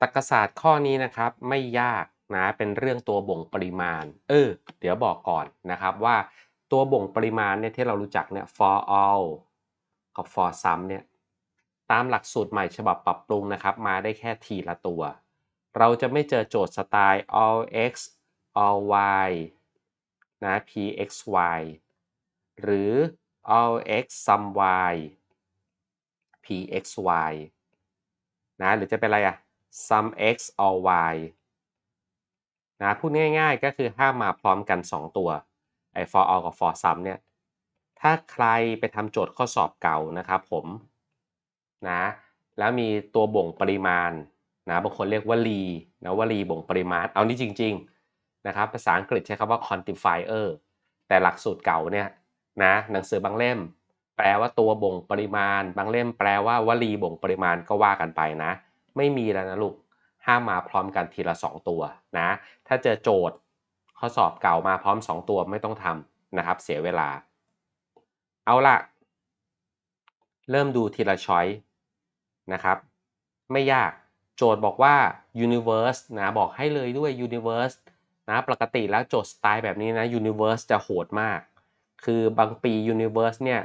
ตรรกศาสตร์ข้อนี้นะครับไม่ยากนะเป็นเรื่องตัวบ่งปริมาณ เออ เดี๋ยวบอกก่อนนะครับว่าตัวบ่งปริมาณเนี่ยที่เรารู้จักเนี่ย for all กับ for sum เนี่ยตามหลักสูตรใหม่ฉบับปรับปรุงนะครับมาได้แค่ทีละตัว เราจะไม่เจอโจทย์สไตล์ all x all y นะ p x y หรือ all x sum y p x y นะหรือจะเป็นอะไรอะ sum x all y นะพูดง่ายๆก็คือห้ามมาพร้อมกัน 2 ตัวไอ้ for all กับ for sum เนี่ยถ้าใครไปทำโจทย์ข้อสอบเก่านะครับผมนะแล้วมีตัวบ่งปริมาณนะบางคนเรียกว่าลีนะว่าลีบ่งปริมาณ เอานี่จริง ๆนะครับภาษาอังกฤษใช้คำว่า quantifier แต่หลักสูตรเก่าเนี่ยนะหนังสือบางเล่ม แปลว่าตัวบ่งปริมาณ บางเล่มแปลว่าวลีบ่งปริมาณก็ว่ากันไปนะ ไม่มีแล้วนะลูกห้ามมาพร้อมกันทีละ 2 ตัวนะ ถ้าเจอโจทย์ข้อสอบเก่ามาพร้อม 2 ตัวไม่ต้องทำนะครับ เสียเวลา เอาละเริ่มดูทีละช้อยนะครับ ไม่ยากโจทย์บอกว่า universe นะบอกให้เลยด้วย universe นะปกติแล้วโจทย์สไตล์แบบนี้นะ universe จะโหดมาก คือบางปี universe เนี่ย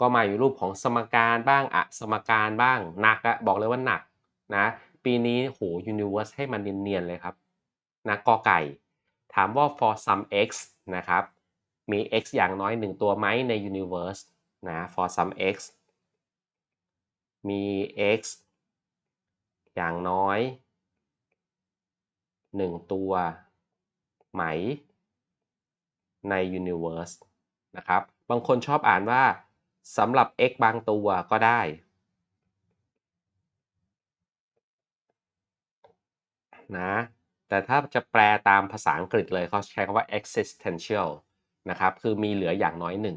ก็มาอยู่รูปของสมการบ้างอะสมการบ้างหนักอะบอกเลยว่าหนัก นะปีนี้โห universe ให้มันเนียนๆเลยครับนะกอไก่ ถามว่า for some x นะครับ มี x อย่างน้อย 1 ตัวไหมใน universe นะ for some x มี x อย่างน้อย 1 ตัวไหมใน universe นะครับ บางคนชอบอ่านว่าสำหรับ x บางตัวก็ได้ นะ แต่ถ้าจะแปลตามภาษาอังกฤษเลยเขาใช้คำว่า existential นะครับ คือมีเหลืออย่างน้อยหนึ่ง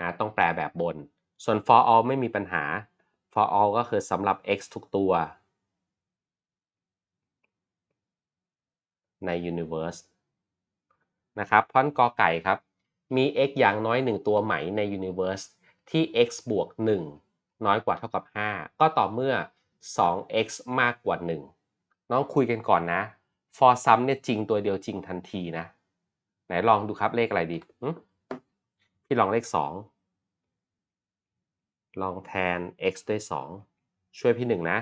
นะต้องแปลแบบบน ส่วน for all ไม่มีปัญหา for all ก็คือสำหรับ x ทุกตัวใน universe นะครับเพราะกอไก่ครับ มี x อย่างน้อย 1 ตัวใหม่ใน universe ที่ x บวก 1 น้อยกว่าเท่ากับ 5 ก็ต่อเมื่อ 2x มากกว่า 1 น้องคุยกันก่อนนะ for sum เนี่ยจริงตัวเดียวจริงทันทีนะ ไหนลองดูครับเลขอะไรดีพี่ลองเลข 2 ลองแทน x ด้วย 2 ช่วยพี่หนึ่งนะ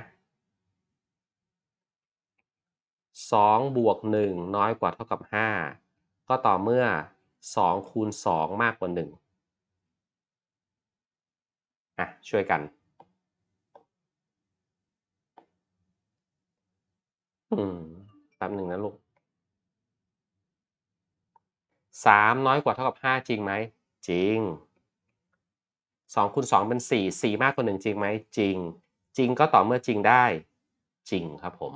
2 บวก 1 น้อยกว่าเท่ากับ 5 ก็ต่อเมื่อ 2 คูณ 2 มากกว่า 1 อะ ช่วยกัน อืมแป๊บหนึ่งนะลูกสามน้อยกว่าเท่ากับห้าจริงไหม จริงสองคูณสองเป็นสี่สี่มากกว่าหนึ่งจริงไหม จริง จริงก็ต่อเมื่อจริงได้ จริงครับผม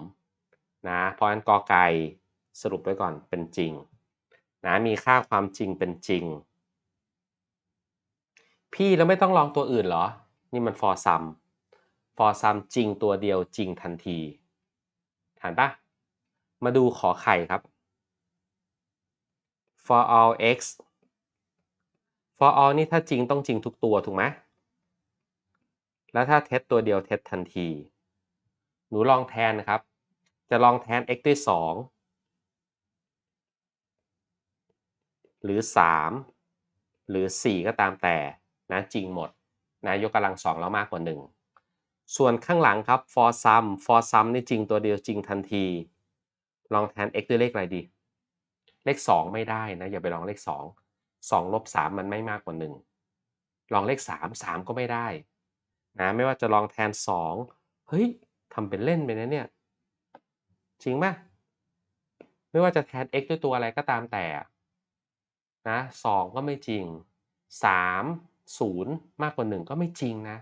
นะเพราะฉะนั้นกอไก่สรุปไว้ก่อนเป็นจริงนะมีค่าความจริงเป็นจริง พี่แล้วไม่ต้องลองตัวอื่นเหรอ นี่มัน for sum for sum จริงตัวเดียวจริงทันที ฐานปะมาดูขอไข่ครับ for all x for all นี่ถ้าจริงต้องจริงทุกตัวถูกไหมแล้วถ้าเท็จตัวเดียวเท็จทันที หนูลองแทนนะครับ จะลองแทน x ด้วย 2 หรือ 3 หรือ 4 ก็ตามแต่นะจริงหมดนะยกกำลังสองแล้วมากกว่า 1 ส่วนข้างหลังครับ for sum for sum นี่จริงตัวเดียวจริงทันที ลองแทน x ด้วยเลขอะไรดี เลข 2 ไม่ได้นะ อย่าไปลองเลข 2 2ลบ3มันไม่มากกว่า 1 ลองเลข 3 3 ก็ไม่ได้นะไม่ว่าจะลองแทน 2 เฮ้ยทำเป็นเล่นไปนะเนี่ย จริงไหมไม่ว่าจะแทน x ด้วยตัวอะไรก็ตามแต่นะ2ก็ไม่จริง 3 0 มากกว่า 1 ก็ไม่จริงนะ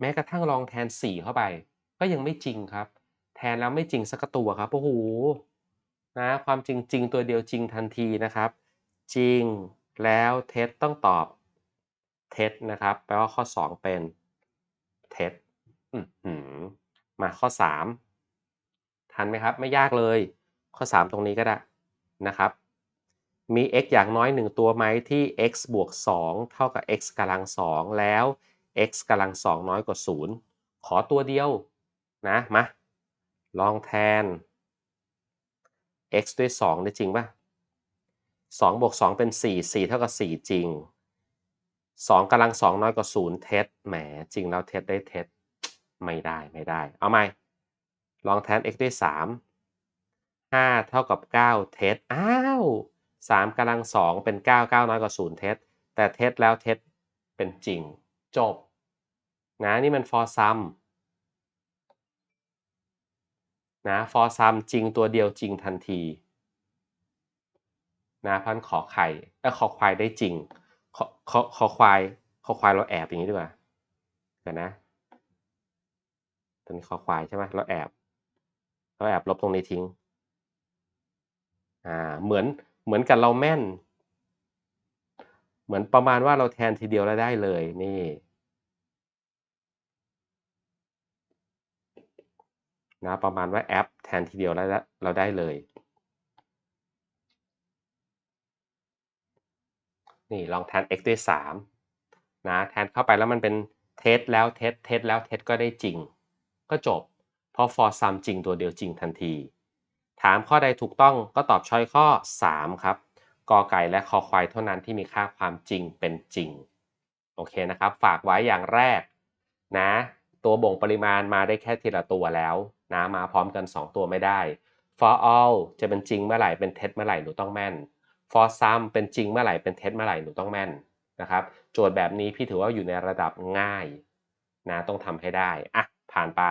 แม้กระทั่งลองแทน 4 เข้าไป ก็ยังไม่จริงครับ แทนแล้วไม่จริงสักตัวครับโอ้โหนะความจริงจริงตัวเดียวจริงทันทีนะครับ จริงแล้วเท็จต้องตอบเท็จนะครับแปลว่าข้อ 2 เป็นเท็จมาข้อ 3 ทันไหมครับ ไม่ยากเลย ข้อ 3 ตรงนี้ก็ได้นะครับ มี x อย่างน้อย 1 ตัวไหมที่ x บวก2เท่ากับ x กำลัง2แล้ว x กำลังสองน้อยกว่า 0 ขอตัวเดียวนะมาลองแทน x ด้วย 2 ได้จริงป่ะ2บวก 2 เป็น 4 4 เท่ากับ 4 จริง 2กำลัง 2 น้อยกว่า 0 เท็จแหมจริงแล้วเท็จได้เท็จไม่ได้ไม่ได้ เอาใหม่ ลองแทน x ด้วย 3 5 เท่ากับ 9 เท็จอ้าว3กำลัง 2 เป็น 9 9 น้อยกว่า 0 เท็จแต่เท็จแล้วเท็จเป็นจริง จบ นะนี่มัน for sum นะ for sum จริงตัวเดียวจริงทันทีนะพันขอไข่เออขอควายได้จริง ขอขอขอควายขอควายเราแอบอย่างนี้ดีกว่าเดี๋ยวนะตัวนี้ขอควายใช่ไหมเราแอบ เราแอบลบตรงนี้ทิ้งอ่าเหมือนเหมือนกับเราแม่น เหมือนประมาณว่าเราแทนทีเดียวแล้วได้เลยนี่นะประมาณว่าแอปแทนทีเดียวแล้วเราได้เลย นี่ลองแทน x ด้วย3นะแทนเข้าไปแล้วมันเป็นเทสแล้วเทสเทสแล้วเทสก็ได้จริง ก็จบ เพราะ for sum จริงตัวเดียวจริงทันที ถามข้อใดถูกต้องก็ตอบช้อยข้อ 3 ครับ กอไก่และคอควายเท่านั้นที่มีค่าความจริงเป็นจริง โอเคนะครับ ฝากไว้อย่างแรกนะ ตัวบ่งปริมาณมาได้แค่ทีละตัวแล้วนะมาพร้อมกัน 2 ตัวไม่ได้ for all จะเป็นจริงเมื่อไหร่เป็นเท็จเมื่อไหร่หนูต้องแม่น for sum เป็นจริงเมื่อไหร่เป็นเท็จเมื่อไหร่หนูต้องแม่นนะครับ โจทย์แบบนี้พี่ถือว่าอยู่ในระดับง่ายนะต้องทำให้ได้อะผ่านไป